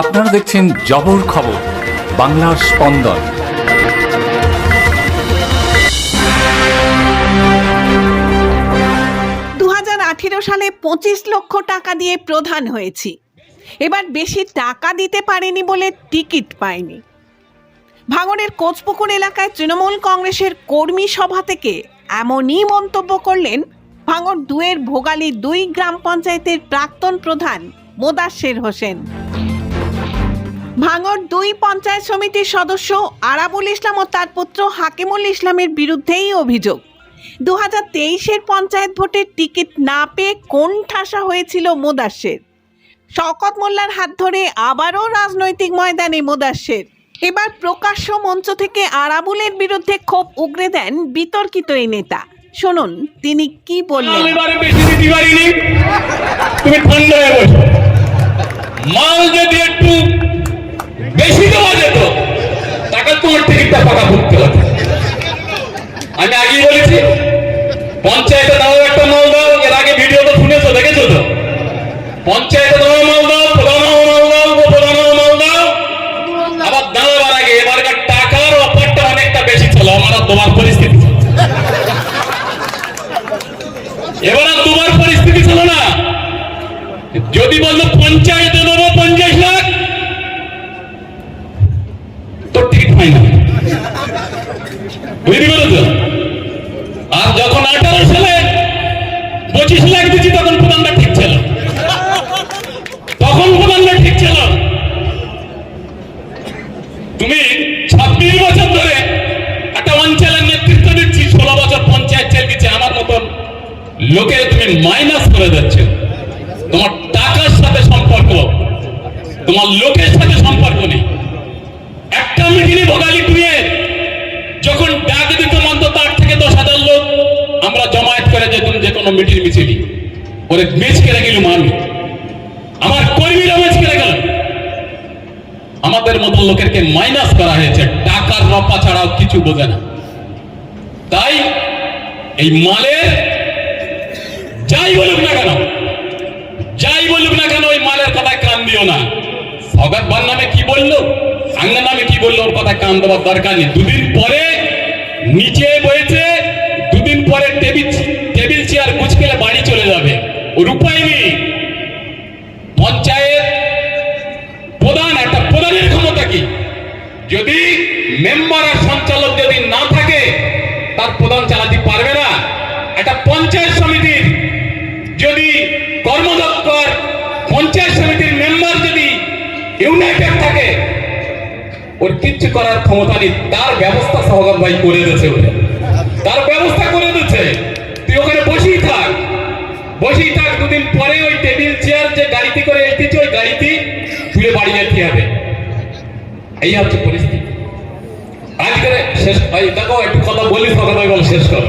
আপনারা দেখছেন জবর খবর, বাংলার স্পন্দন। দু আঠেরো সালে পঁচিশ লক্ষ টাকা দিয়ে প্রধান হয়েছি। এবার বেশি টাকা দিতে পারেনি বলে টিকিট পায়নি ভাঙড়ের কোচপুকুর এলাকায় তৃণমূল কংগ্রেসের কর্মী সভা থেকে এমনই মন্তব্য করলেন ভাঙড় দুয়ের ভোগালী দুই গ্রাম পঞ্চায়েতের প্রাক্তন প্রধান মোদাশ্বের হোসেন। ভাঙড় দুই পঞ্চায়েত সমিতির সদস্য আরাবুল ইসলাম ও তার পুত্র হাকিমুল ইসলামের বিরুদ্ধেই অভিযোগ। দু হাজার তেইশের পঞ্চায়েত ভোটের টিকিট না পেয়ে কোন ঠাসা হয়েছিল মোদাসের? শকত মোল্লার হাত ধরে আবারও রাজনৈতিক ময়দানে মোদাসের। এবার প্রকাশ্য মঞ্চ থেকে আরাবুলের বিরুদ্ধে ক্ষোভ উগরে দেন বিতর্কিত এই নেতা। শুনুন, তিনি কি বললেন? মাল যদি একটু তোমার পাকা করতে হতো আমি আগেই বলেছি, পঞ্চায়েতে দাও একটা মাল দাও, এর আগে ভিডিও তো শুনেছো, দেখেছ তো? পঞ্চায়েতে দাও মাল দাও প্রধান মাল দাও উপপ্রধান মাল দাও। আবার দাঁড়াবার আগে এবারকার টাকার অফারটা অনেকটা বেশি ছিল আমার তোমার পরিস্থিতি এবার আর তোমার পরিস্থিতি ছিল না। যদি বলল পঞ্চায়েতে দেবো পঞ্চাশ লাখ, তোর টিকিট হয় না বুঝতে পেরেছ আর যখন আঠারো সালে, পঁচিশ লাখ দিচ্ছি তখন প্রধানটা ঠিক ছিল। তখন প্রধানটা ঠিক ছিল। তুমি ছাব্বিশ বছর ধরে একটা অঞ্চলের নেতৃত্ব দিচ্ছি, ষোলো বছর পঞ্চায়েত চাল দিচ্ছে, আমার মতন লোকের তুমি মাইনাস করে যাচ্ছ তোমার টাকার সাথে সম্পর্ক, তোমার লোকের সাথে সম্পর্ক নেই। একটা মিটিংয়ে ভোগালি ওরে বেচ কেড়ে গেলুম আমি। আমার কর্মীরা বেচ কেড়ে গেল। আমাদের মতো লোকেরকে মাইনাস করা হয়েছে। টাকার রপা ছাড়াও কিছু বোঝে না। তাই এই মালের যাই বলুক না কেন, যাই বলুক না কেন, ওই মালের কথায় কান দিও না। সগাত বার নামে কি বলল? সাঙ্গা নামে কি বলল? ওর কথায় কান দেওয়ার দরকার নেই। দুদিন পরে নিচে বয়েছে ওর নেই। পঞ্চায়েত প্রধান, একটা প্রধানের ক্ষমতা কি? যদি মেম্বার আর সঞ্চালক যদি না থাকে, তার প্রধান চালাতে পারবে না। একটা পঞ্চায়েত সমিতির যদি কর্মদপ্তর, পঞ্চায়েত সমিতির মেম্বার যদি ইউনাইটেড থাকে, ওর কিচ্ছু করার ক্ষমতা নেই। তার ব্যবস্থা সহগত ভাই করে দিয়েছে ওরে তার ব্যবস্থা করে দিচ্ছে তুই ওখানে বসেই থাক। বসেই থাক দুদিন পরে ওই টেবিল চেয়ার যে গাড়িতে করে এসেছে ওই গাড়িতে তুলে বাড়ি যেতে হবে এই হচ্ছে পরিস্থিতি। আজকে শেষ ভাই দেখো একটু কথা বলি সকালে শেষ করো।